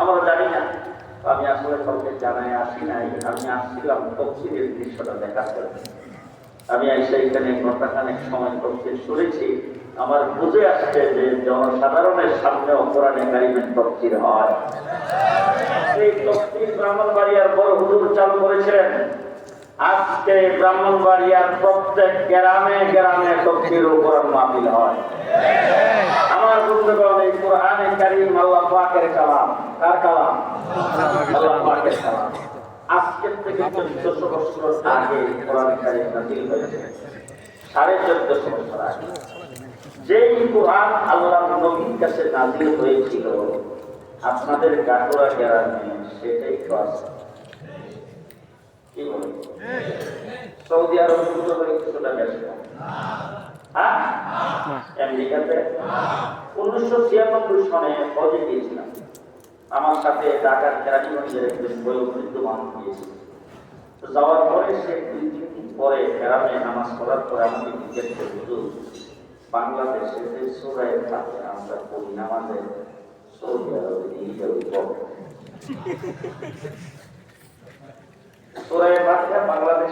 আমরা জানি না। আমি আসলে কাউকে জানাই আসি নাই। আমি আসছিলাম তফসিলের দৃশ্যটা দেখার জন্য। আমি এসে এখানে ঘন্টাখানেক সময় শুনেছি। আমার বুঝে আসছে যে জনসাধারণের সামনে তফসিল হয়। সেই তফসিল ব্রাহ্মণবাড়িয়ার বড় হুজুর চালু করেছিলেন। আজকে ব্রাহ্মণবাড়িয়ার প্রত্যেক গ্রামে গ্রামে তফসিল উপর মাহফিল হয়। আমার বন্ধুগণ, এই কোরআনে কারীম আল্লাহ পাকের কালাম। কার কালাম? আল্লাহ পাকের কালাম। আজকের থেকে বছর আগে কারীম হয়েছে। সাড়ে চোদ্দশো বছর আগে। যেই কোরআন আল্লাহ নবীর কাছে নাজিল হয়েছিল, আপনাদের কাটোরা সেটাই তো আছে। কি বলে সৌদি আরব করে কিছুটা আমেরিকাতে উনিশশো ছিয়ানব্বই সনে হজে গিয়েছিলাম। আমার সাথে ঢাকার কেরানীগঞ্জের একজন বয়োবৃদ্ধ মানুষ গিয়েছিল। যাওয়ার পরে সে দুই তিন দিন পরে গ্রামে নামাজ পড়ার পরে আমাকে জিজ্ঞেস করে, হুজুর বাংলাদেশে যে সোরায় থাকে আমরা পড়ি নামাজে? সৌদি আরবে এইভাবে পড়ে সোরায় বাংলাদেশে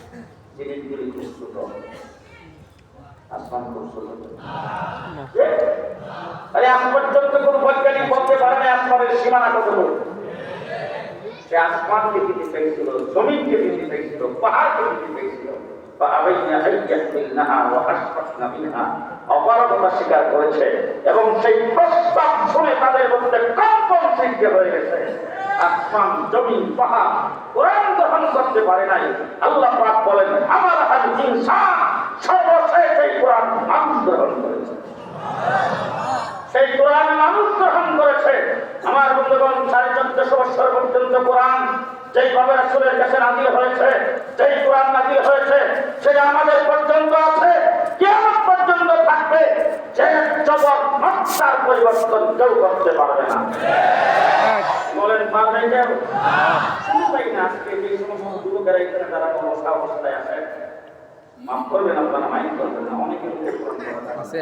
জিনিসগুলি বিস্তৃত আসমান প্রস্তুত আরে পর্যন্ত কোন বৈজ্ঞানিক বলতে পারে না আসমানের সীমানা কতটুকু? সে আসমানকে দিতে চাইছিল দিতে চাইছিল দিতে চাইছিল। এবং সেই প্রস্তাব শুনে তাদের মধ্যে কম্পন সৃষ্টি হয়ে গেছে। আসমান, জমিন, পাহাড় গ্রহণ করতে পারে নাই। আল্লাহ পাক বলেন, আমার হাল ইনসান সর্বশেষ এই কোরআন মানুষ গ্রহণ করেছে। সেই কোরআন মানুষ গ্রহণ করেছে। আমার বন্ধুগণ, সাড়ে চোদ্দশো বছর পর্যন্ত কোরআন যেইভাবে রাসূলের কাছে নাজিল হয়েছে, যেই কোরআন নাজিল হয়েছে, সেটা আমাদের পর্যন্ত আছে কেমন পর্যন্ত থাকবে। যে জগৎ মাত্রার পরিবর্তন কেউ করতে পারবে না। বলেন পারবে কেউ? আজকে যে সমস্ত যুবকেরা এখানে তারা অবস্থা অবস্থায় আছে? মাফ করবেন আপনারা, মাইন্ড করবেন না, অনেকে। আছে।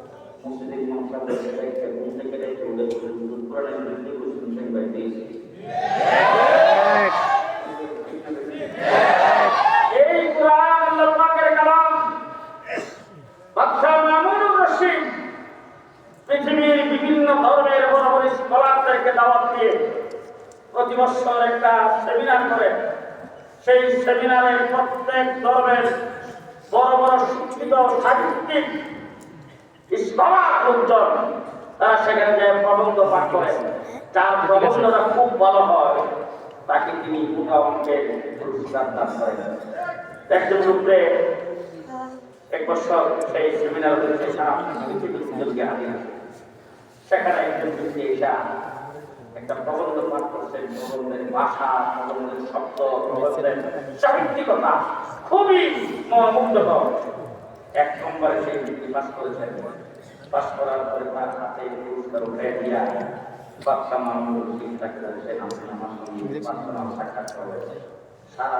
সেটাকে ঘুম থেকে রেখে উঠে বসে কোরআনের বসে সেই বাইরে এসে এই কোরআন আল্লাহ পাকের কালাম বাদশাহ মামুনুর রশিদ পৃথিবীর বিভিন্ন ধর্মের বড় বড় স্কলারদেরকে একটা সেই সেমিনারে প্রত্যেক ধর্মের বড় বড় শিক্ষিত সাহিত্যিক লোকজন তারা সেখানে যে প্রবন্ধ পাঠ করে। যার প্রবন্ধটা খুব ভালো হয় তাকে তিনি মোটা অঙ্কের পুরস্কার দান করেন। একজন রূপে এক বছর সেই সেমিনার হয়েছে সারা পৃথিবীকে হারিয়ে সেখানে একজন ব্যক্তি এসে একটা প্রবন্ধ পাঠ করছেন প্রবন্ধের ভাষা প্রবন্ধের শব্দ প্রবন্ধের সাহিত্যিকতা খুবই মুগ্ধকর এক নম্বরে সেই ব্যক্তি পাস করেছেন। পাস করার পরে তার হাতে পুরস্কার উঠে দিয়া বাচ্চা মানুষ ঠিকঠাক রয়েছে আপনি আমার সঙ্গে পার্সোনাল সাক্ষাৎ করেছে সারা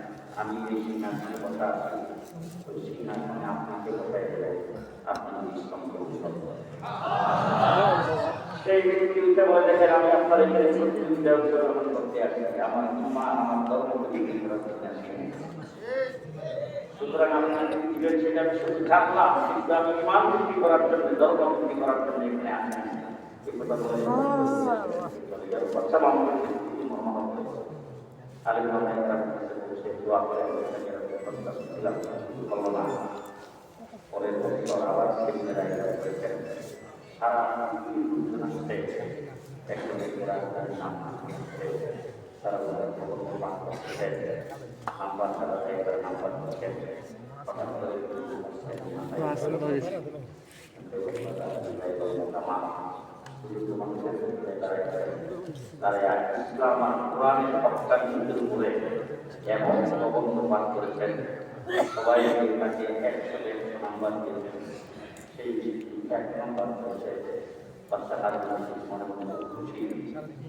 আমি এই সিদ্ধান্তের কথা ওই সিদ্ধান্তে আপনাকে বসাই দেবে আপনি ইসলাম গ্রহণ করবেন সেই ব্যক্তিটা বলে দেখেন, আমি আপনার এখানে প্রতিযোগিতা অংশগ্রহণ করতে আসি আমার মা আমার ধর্ম করার জন্য আসি সুতরাং আমি দিবেন সেটা শুধু থাকলাম কিন্তু আমি ইমান বিক্রি করার জন্য, ধর্ম বিক্রি করার জন্য এখানে আসি বাচ্চা মানুষ আলিম পরের বছর আবার সেমিনার আয়োজন করেছেন সারা আসতে রাজধানীর নাম করছে নাম্বার সারা জায়গার নাম্বার করছে হঠাৎ করে তারা ইসলাম আর কোরআনের হকানিদের উপরে এমন প্রবন্ধ পাঠ করেছেন সবাই তাকে একশো নাম্বার দিয়েছেন সেই এক নাম্বার করেছে বাচ্চা হাত মনে মনে খুশি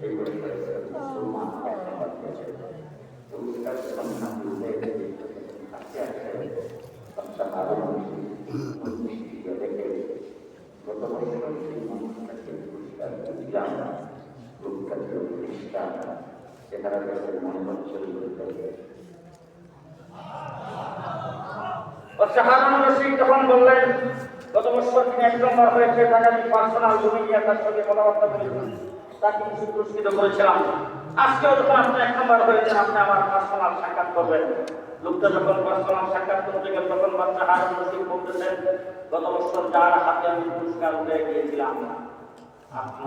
এই করে মুসলমান এক নাম্বার দিয়েছে পুরস্কার সন্ধান দিতে আজকে আছে বাচ্চা হাত দেখে গত মনে হচ্ছে হারুন রশিদ যখন বললেন গত বছর তিনি এক নম্বর হয়েছে তাকে আমি পার্সোনাল জমি নিয়ে তার সঙ্গে কথাবার্তা বলেছিলাম তাকে কিছু পুরস্কৃত করেছিলাম আজকেও যখন আপনি এক নম্বর হয়েছেন আপনি আমার পার্সোনাল সাক্ষাৎ করবেন। লোকটা যখন পার্সোনাল সাক্ষাৎ করতে গেল তখন বাচ্চা হারুন রশিদ বলতেছেন, গত বছর যার হাতে আমি পুরস্কার উঠে গিয়েছিলাম আপনি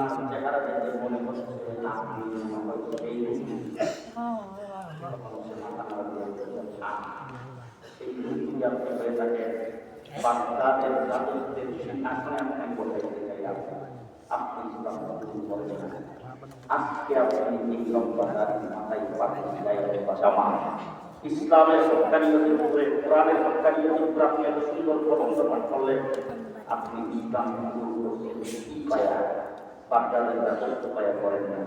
আপনি মাথায় ইসলামের হকানিয়তের উপরে, কোরআনের হকানিয়তের উপরে আপনি এত সুন্দর প্রবন্ধ পাঠ করলেন, আপনি ইসলাম কি পায়া পায়া করেন না।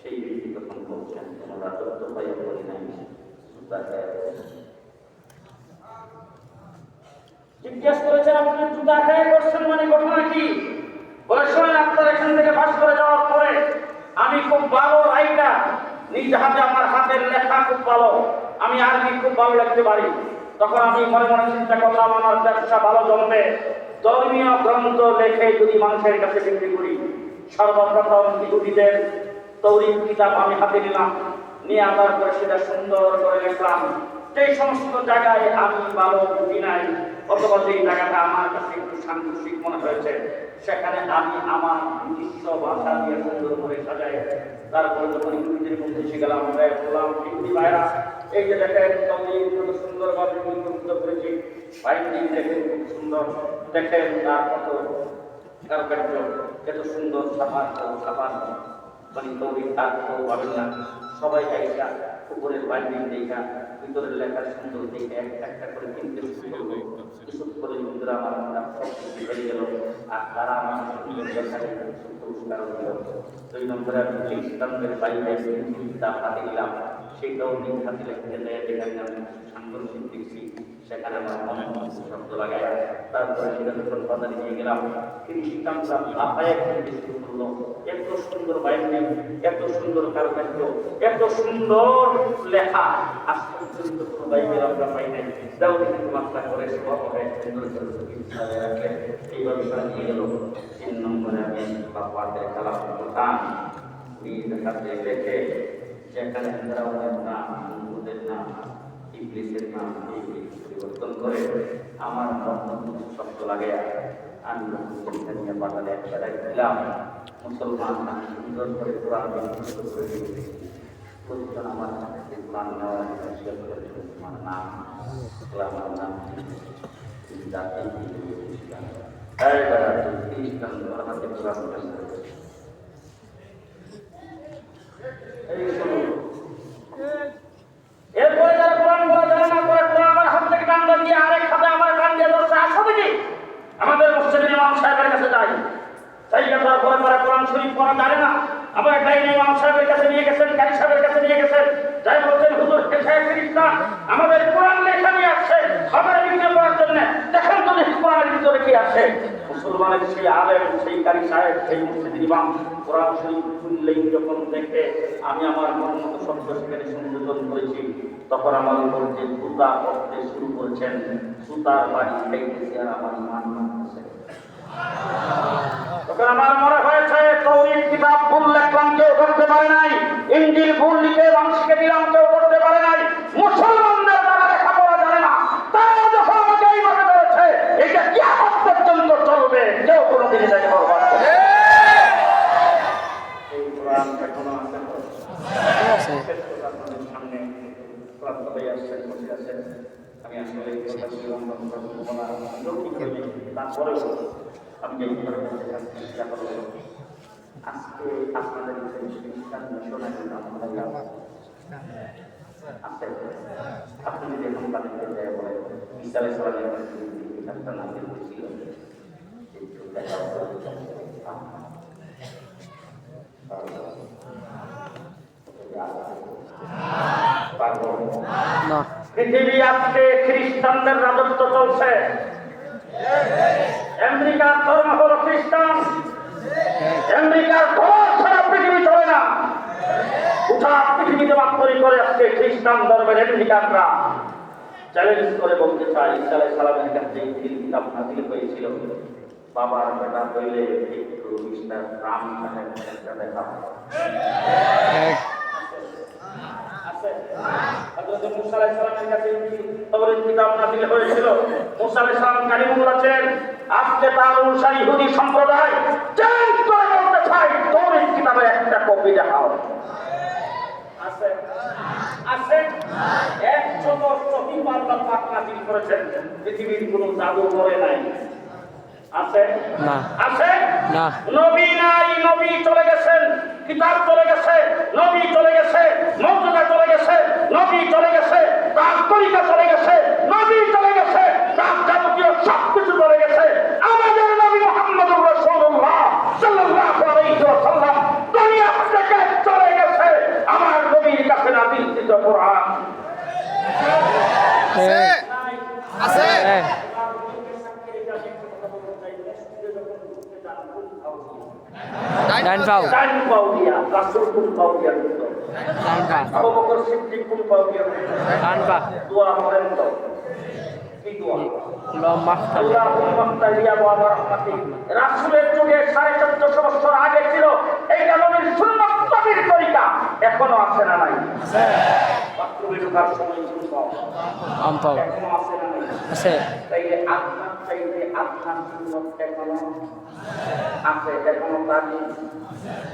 সেই ব্যক্তি তখন বলছেন কোন রাজত্ব পায়া করি নাই। জিজ্ঞেস করেছেন, আপনি জুতা খেয়ে করছেন মানে ঘটনা কি? বলে শোনেন আপনার এখান থেকে পাশ করে যাওয়ার পরে, আমি খুব ভালো রাইটার নিজ হাতে আমার হাতের লেখা খুব ভালো। আমি আরবি খুব ভালো লাগতে পারি। তখন আমি মনে মনে চিন্তা করলাম, আমার ব্যবসা ভালো জমবে ধর্মীয় গ্রন্থ লেখে যদি মানুষের কাছে বিক্রি করি, সর্বপ্রথম ইহুদিদের তৈরি কিতাব আমি হাতে নিলাম। নিয়ে আবার পরে সেটা সুন্দর করে লিখলাম। সেই সমস্ত জায়গায় আমি ভালো বুঝি নাই অথবা যেই জায়গাটা আমার কাছে একটু সাংঘর্ষিক মনে হয়েছে, সেখানে আমি আমার নিজস্ব ভাষা দিয়ে সুন্দর করে সাজাই। তারপরে যখন ইহুদিদের মধ্যে এসে গেলাম ভাই বললাম ইহুদি ভাইরা, এই যে দেখেন তবে কত সুন্দরভাবে পরিকল্পিত করেছি। বাইন্ডিং দেখেন খুব সুন্দর। দেখেন তার কত কারুকার্য, কত সুন্দর সাফান সাফান মানে তবে তার তো পাবেন না। সবাই আইসা উপরের বাইন্ডিং দেখা, ভিতরের লেখা সুন্দর দেখে একটা একটা করে কিনতে শুরু কিছু করে সব কিছু হয়ে গেল আর তারা আমার পুরস্কার দিল দুই নম্বরে আমি যে ইসলামের বাইরে হাতে নিলাম সেইটাও নিজ হাতে লিখতে দেয় যেখানে আমি সাংঘর্ষিক দেখছি সেখানে আমার শব্দ লাগায় তারপরে সেটা যখন নিয়ে গেলাম করল এত সুন্দর বাইরে এত সুন্দর কারুকার্য, এত সুন্দর লেখা, আজ পর্যন্ত বাইবেল আমরা যাও কিন্তু মাত্রা করে সব সুন্দর সুন্দর ইসলামে রাখলে এই ব্যবসা নিয়ে গেল। তিন নম্বরে আমি বাপাদের কালাম করতাম নিজ হাতে রেখে যেখানে ফেরাউনের নাম হিন্দুদের নাম ইংলিশের নাম পরিবর্তন করে আমার বন্ধু শব্দ লাগে আমি সেখানে বাগানে একসাথে দিলাম মুসলমান আমি সুন্দর করে কোরআন মুখস্থ করে দিয়েছি প্রতিজন আমার কাছে কোরআন নেওয়া শেষ করে আমার নাম আমার নাম জাতি খ্রিস্টান এই বেড়া তুই খ্রিস্টান ধর্মকে কোরআন মুখস্থ করেছিস এই শোনো এরপরে যারা কোরআন পড়া জানে না করে কোরআন আমার হাত থেকে কান্দা দিয়ে আরেক হাতে আমার কান দিয়ে ধরছে আসো দেখি আমাদের মসজিদের ইমাম পড়া পরে পরে কোরআন শরীফ পড়া জানে না। আবার ইমাম সাহেবের কাছে নিয়ে গেছেন কারি সাহেবের কাছে নিয়ে গেছেন। যাই বলছেন, হুজুর খ্রিস্টান আমাদের কোরআন লেখা নিয়ে আসছে পড়ার জন্য। দেখেন তো দেখি কোরআনের ভিতরে কি আছে। মুসলমানের সেই আলেম, সেই কারি সাহেব, সেই মসজিদের ইমাম, কোরআন শরীফ খুললেই যখন দেখে, আমি আমার মন মতো শব্দ সেখানে সংযোজন করেছি। তখন আমার উপর যে সুতা করতে শুরু করেছেন, সুতার বাড়ি খাইতেছে আর আমার মান মানতেছে। তখন আমার মনে হয়েছে তৌরির কিতাব ভুল লিখলাম কেউ করতে পারে নাই ইঞ্জিল ভুল লিখে মানুষকে দিলাম কেউ করতে পারে নাই মুসলমানদের তারা লেখাপড়া জানে না তারা যখন আমাকে এইভাবে ধরেছে এটা কিয়ামত পর্যন্ত চলবে কেউ কোনোদিন এটাকে বরবাদ আছেন। আমি আসলে এই কথা বললাম না, বসে চেষ্টা। আজকে আপনাদের আপনি যদি এখন তাদেরকে বলেন, একটু। পারব। না পৃথিবী আজকে খ্রিস্টানদের রাজত্ব চলছে আমেরিকার ধর্ম হলো খ্রিস্টান আমেরিকার ধর্ম ছাড়া পৃথিবী চলে না গোটা পৃথিবীতে বাস্তরি করে আজকে খ্রিস্টান ধর্মের আমেরিকানরা চ্যালেঞ্জ করে বলতে চাই ঈসা আলাইহিস সালামের কাছে ইনজিল কিতাব নাযিল হয়েছিল। বাবার বেটা হইলে একটু মিস্টার রাম সাহেব একটা দেখা। আজকে তার অনুসারী ইহুদি সম্প্রদায় একটা কপি দেখাও। আছে? আছে? একশত সহিহ আল্লাহ পাক নাযিল করেছেন। পৃথিবীর কোনো জাদুঘরে নাই আছে না। আছে না। নবী নাই নবী চলে গেছেন কিতাব চলে গেছে নবী চলে গেছে মর্যাদা চলে গেছে নবী চলে গেছে তার তরিকা চলে গেছে নবী চলে গেছে তার যাবতীয় সব কিছু চলে গেছে আমাদের নবী মুহাম্মদুর রাসূলুল্লাহ সাল্লাল্লাহু আলাইহি ওয়াসাল্লাম দুনিয়া থেকে চলে গেছে আমার নবীর কাছে নাযিলকৃত কোরআন। আছে। ডান পাও ডান পাও দিয়া রাসূল কোন পাও দিয়া ডান পা। আবু বকর সিদ্দিক কোন পাও দিয়া ডান পা। দোয়া করেন তো। কি দোয়া? লো রাসুলের যুগে সাড়ে চোদ্দশো বছর আগে ছিল এইটা নবীর সুন্নত নবীর তরিকা এখনও আছে না নাই। বাথরুমে ঢোকার সময় এখনও আছে না নাই। আছে। তাইলে আপনার চাইতে আপনার এখনও আছে এখনও দাবি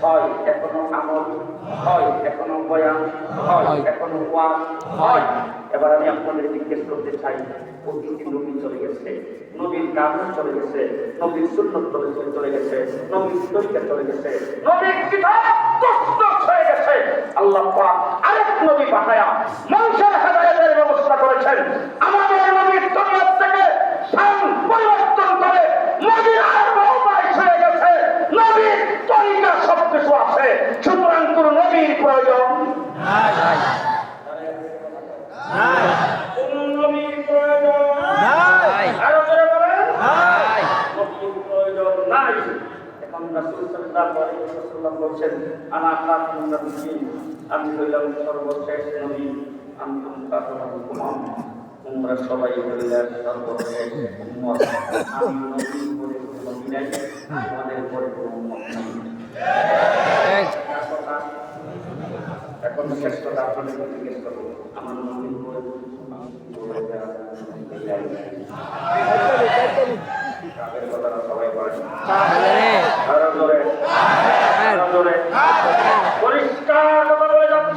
হয় এখনও আমল। হয় এখনও বয়ান। হয়। এখনও ওয়াজ। হয়। এবার আমি আপনাদের জিজ্ঞেস করতে চাই অতীতে নবী চলে গেছে নবীর কাগজ চলে গেছে নবীর সুন্নত চলে চলে গেছে নবীর তরিকা চলে গেছে নবীর কিতাব করে আল্লাহ পাক আরেক নবী পাঠায়া মানুষের হেদায়তের ব্যবস্থা করেছেন। আমাদের নবীর তরিয়ত থেকে স্থান পরিবর্তন করে মদিনার মহবায় ছেড়ে গেছে। নবীর তরিকা সব কিছু আছে। সুতরাং কোন নবীর প্রয়োজন নাই। এখন রাসূল সাল্লাল্লাহু আলাইহি ওয়াসাল্লাম বলছেন আনা আমি হইলাম নবী। আমি তোমরা সবাই হইলে সর্বশেষ উম্মত। আমি নবী বলে কোনো নবী তোমাদের পরে কোনো উম্মত নাই। এখন শেষ কথা আপনাদের জিজ্ঞেস করব আমার নবীন সবাই তাহলে আরও জোরে আরও জোরে পরিষ্কার কথা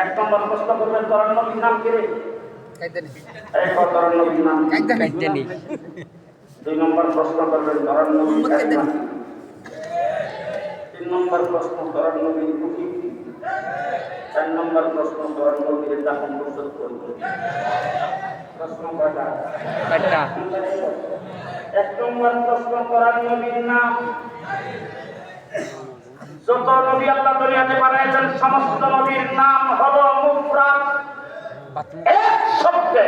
এক নম্বর প্রশ্ন করবেন তরণ নবীর নাম কি দুই নম্বর প্রশ্ন করবেন তরণ কি? তিন নম্বর প্রশ্ন তরণ নবীর কুকি? চার নম্বর প্রশ্ন তরণ নবীর দাফন প্রস্তুত করবে প্রশ্ন কয়টা এক নম্বর প্রশ্ন করার নবীর নাম। যত নবী আল্লাহ দুনিয়াতে বানিয়েছেন, সমস্ত নবীর নাম হলো মুফরাদ। এক শব্দে,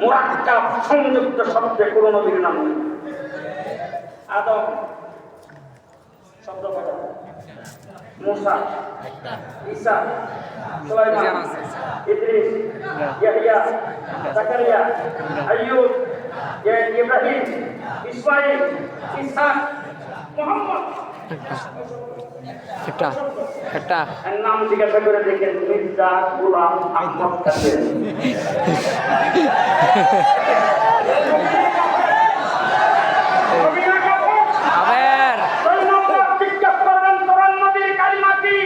মুরাক্কাব সংযুক্ত শব্দে কোন নবীর নাম নেই। আদম, শব্দ কয়টা মুসা, ঈসা, সুলাইমান, ইদ্রিস ইয়াহইয়া জাকারিয়া, আইয়ুব ইব্রাহিম ইসমাইল ইসহাক, মুহাম্মদ। একটা একটা। নাম জিজ্ঞাসা করে দেখেন মির্জা গোলাম আহমদ কাদের নবীরা কাপড় আবার দুই নম্বর জিজ্ঞেস করবেন কোরআন নবীর কালিমা কি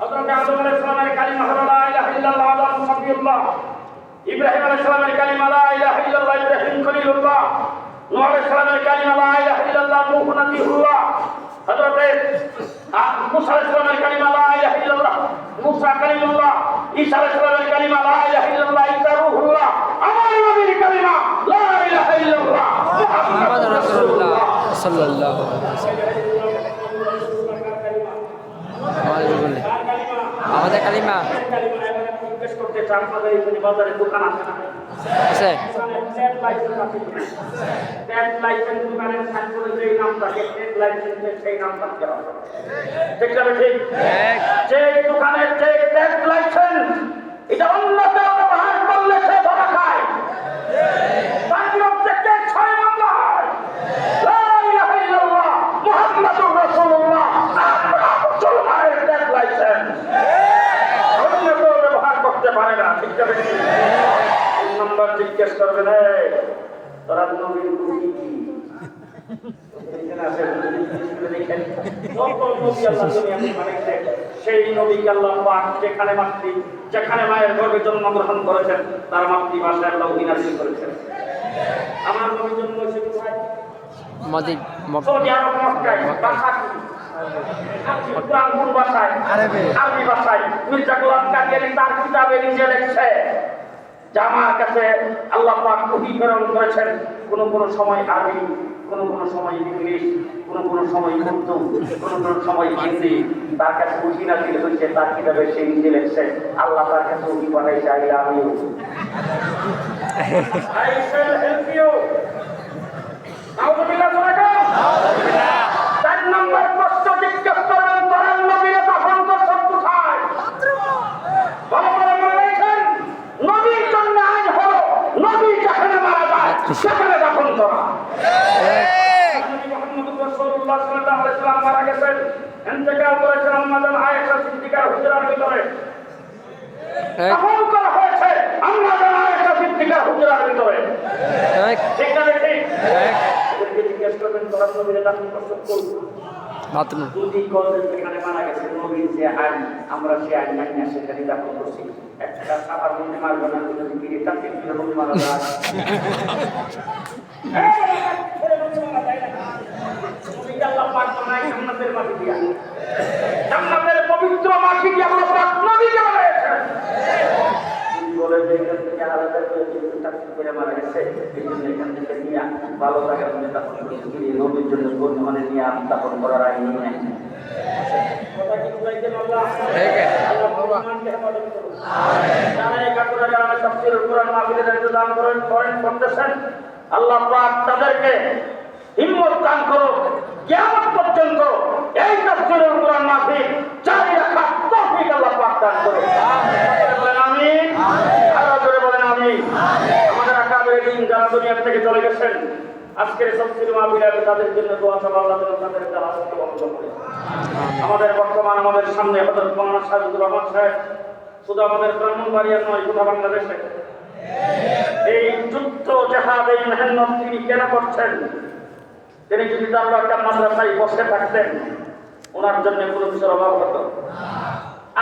হযরত আদম আলাইহিস সালামের কালিমা হলো লা ইলাহা ইল্লাল্লাহ আদম সাফিউল্লাহ ইব্রাহিম আলাইহিস সালামের কালিমা লা ইলাহা ইল্লাল্লাহ ইব্রাহিম খলিলুল্লাহ নূহ আলাইহিস সালামের কালিমা লা ইলাহা ইল্লাল্লাহ নূহ নবীউল্লাহ হযরত মুসা আলাইহিস সালামের কালিমা লা ইলাহা ইল্লাল্লাহ মুসা কালিমুল্লাহ ঈসা আলাইহিস সালামের কালিমা লা ইলাহা ইল্লাল্লাহ ঈসা রূহুল্লাহ আমার নবীর কালিমা লা ইলাহা ইল্লাল্লাহ মোহাম্মদ রাসূলুল্লাহ সাল্লাল্লাহু আলাইহি ওয়াসাল্লাম আমাদের কালিমা জিজ্ঞেস করতে চান আপনাদের এখানে বাজারে দোকান আছে না আছে ট্রেড লাইসেন্স আছে কিনা ট্রেড লাইসেন্স দোকানের সাইন করে যেই নাম থাকে ট্রেড লাইসেন্সের সেই নাম থাকতে হবে ঠিক আছে ঠিক যে দোকানের যে ট্রেড লাইসেন্স এটা অন্য কেউ ব্যবহার করলে সে ধরা খায় তার বিরুদ্ধে কে ছয় মামলা হয় লা ইলাহা ইল্লাল্লাহ মুহাম্মাদুর রাসূলুল্লাহ আমরা মুসলমানের ট্রেড লাইসেন্স অন্য কেউ ব্যবহার করতে পারে না ঠিক আছে ঠিক? তিন নম্বর জিজ্ঞেস করবেন "এই, তোরা নবীর কুকি কি? সেই নবীকে আল্লাহ পাক যেখানে মাতৃ যেখানে মায়ের গর্ভে জন্মগ্রহণ করেছেন তার মাতৃভাষায় আল্লাহ অভিনাশী করেছেন। আমার নবী জন্ম কোথায়? সৌদি আরব মক্কায়। ভাষা ভাষায় আরবি ভাষায়। মির্জা গোলাম কাদিয়ানি তার কিতাবে নিজে লিখছে। যে আমার কাছে আল্লাহ পাক প্রেরণ করেছেন কোন কোন সময় আরবি কোন কোন সময় ইংলিশ কোন কোন সময় উর্দু কোন কোন সময় হিন্দি। তার কাছে বুঝি না দিলে হয়েছে তার কিতাবে সে নিজে লিখছে আল্লাহ তার কাছে উঠি পাঠাইছে I love you help you. নাউজুবিল্লাহ সুবহানাল্লাহ। চার নম্বর প্রশ্ন জিজ্ঞেস করবেন তোরান নবীর দাফন করছেন কোথায় ভালো করে মনে রাখেন নবীর জন্য আজ হলো নবী যেখানে মারা যায় সেখানে দাফন করা নবী মুহাম্মদ রাসূলুল্লাহ সাল্লাল্লাহু আলাইহি ওয়াসাল্লাম মারা গেছেন ইন্তেকাল করেছেন আমাদের আয়েশা সিদ্দিকার দাফন করা হয়েছে আমাদের আয়েশা সিদ্দিকার হুজরার ভিতরে। ঠিক না ঠিক জিজ্ঞেস করবেন তোরা নবীর দাফন করছেন কোন বাথরুম যদি কলেজ যেখানে মারা গেছে নবীর যে আইন আমরা সে আইন মানি না সেখানে দাপন করছি। একটা সাবার মধ্যে মারবো না মারা যায় আল্লাহ পাক জান্নাতের মাটি দিয়া? জান্নাতের পবিত্র মাটি দিয়ে আল্লাহ পাক নবীকে বানিয়েছেন বলে যে এখান থেকে আলাদা করে চাকরি করে মারা গেছে এই জন্য এখান থেকে নিয়ে ভালো জায়গার মধ্যে দাফন করতে নবীর জন্য বর্তমানে নিয়ে দাফন করার আইন নেই। কথা কি বুঝাইছেন আল্লাহ করুন। যারা এই কাকুরা যারা তাফসীরুল কোরআন মাহফিলের ইন্তজাম করেন করেন করতেছেন আল্লাহ পাক তাদেরকে হিম্মত দান করুক। কিয়ামত পর্যন্ত এই কোরআন মাহফিল জারি রাখার তৌফিক আল্লাহ পাক দান করুন সকলে বলেন আমিন আরও জোরে বলেন আমিন আমাদের আকাবের দিন যারা দুনিয়া গেছেন আজকের তাফসীর মাহফিলে তাদের জন্য দোয়া সভা আল্লাহ যেন তাদের দ্বারা বন্ধ করে আমাদের বর্তমান আমাদের সামনে হজরত মৌলানা রহমান সাহেব, শুধু আমাদের ব্রাহ্মণবাড়িয়ার নয়, গোটা বাংলাদেশে। এই যুদ্ধ জেহাদ, এই মেহনত তিনি কেন করছেন? তিনি যদি তার একটা মাদ্রাসায় বসে থাকতেন, ওনার জন্য কোনো কিছুর অভাব হতো।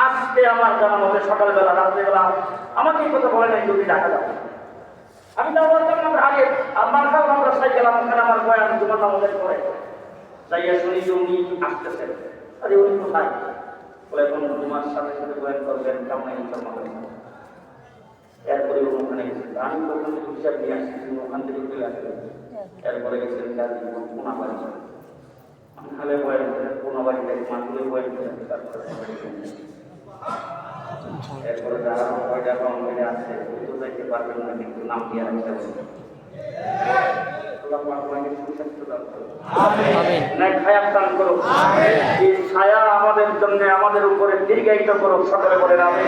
আজকে আমার জানা মতে সকালবেলা, রাত্রিবেলা, আমাকে কথা বলে নাই যদি ডাকা যাবে। আমি তো বলতাম আমার আগে আমার কাউ মাদ্রাসায় গেলাম ওখানে আমার বয়ান, জুমার নামাজের পরে। যাইয়া শুনি যে উনি আসতেছেন আরে উনি কোথায়? বলে এখন তোমার সাথে সাথে বয়ান করবেন ইনকাম হবে এরপরে ওখানে গেছেন। আমি ওখান থেকে হিসাব নিয়ে আসছি ওখান থেকে চলে আসলেন। এরপরে গেছেন গাজী পোনা বাড়ি আমি খালে বয়ান করেন পোনা বাড়ি যাই মাঠগুলো বয়ান করেন তারপরে এরপরে যারা কয়টা কম হয়ে আছে তো দেখতে পারবেন না কিন্তু নাম দিয়ে রাখতে ছায়া আমাদের জন্য আমাদের উপরে দীর্ঘায়িত করুক সকলে করে আমি